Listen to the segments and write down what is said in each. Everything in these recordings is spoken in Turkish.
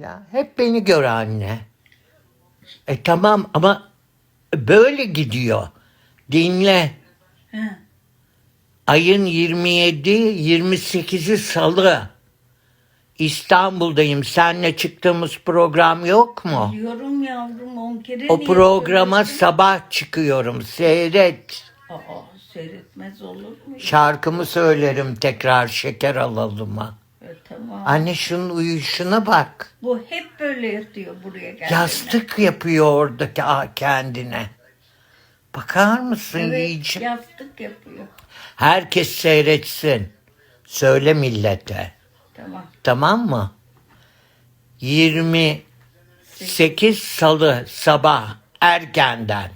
Ya hep beni gör anne. E tamam ama böyle gidiyor. Dinle. He. Ayın 27, 28'i salı. İstanbul'dayım. Seninle çıktığımız program yok mu? Diyorum yavrum on kere O niye programa söylüyorsun? sabah çıkıyorum. Seyret. Aa, seyretmez olur mu? Şarkımı söylerim tekrar şeker alalıma. Tamam. Anne şunun uyuşuna bak. Bu hep böyle yatıyor buraya geldiğinde. Yastık yapıyor oradaki kendine. Bakar mısın Evet, yiyeceğim? yastık yapıyor. Herkes seyretsin. Söyle millete. Tamam. Tamam mı? 28 Salı sabah erkenden.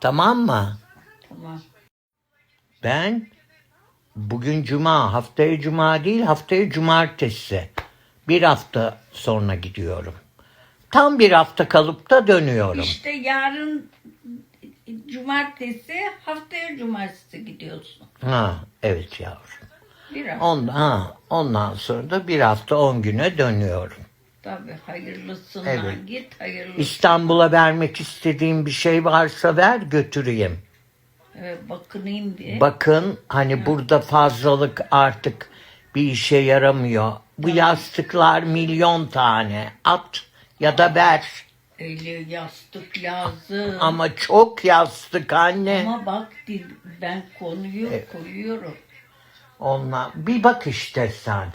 Tamam mı? Tamam. Ben bugün cuma, haftaya cuma değil, haftaya cumartesi. Bir hafta sonra gidiyorum. Tam bir hafta kalıp da dönüyorum. İşte yarın cumartesi, haftaya cumartesi gidiyorsun. Ha, evet yavrum. Bir hafta. Ondan, ha, ondan sonra da bir hafta on güne dönüyorum. Tabii hayırlısından Evet. git, hayırlı. İstanbul'a vermek istediğim bir şey varsa ver götüreyim. Evet, bakınayım bir. Bakın hani burada fazlalık artık bir işe yaramıyor. Bu yastıklar milyon tane. At ya da ver. Öyle yastık lazım. Ama çok yastık anne. Ama bak ben konuyu E- koyuyorum. Onunla bir bak işte sen.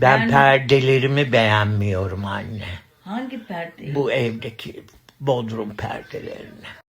Ben Yani- perdelerimi beğenmiyorum anne. Hangi perdeyi? Bu evdeki bodrum perdelerini.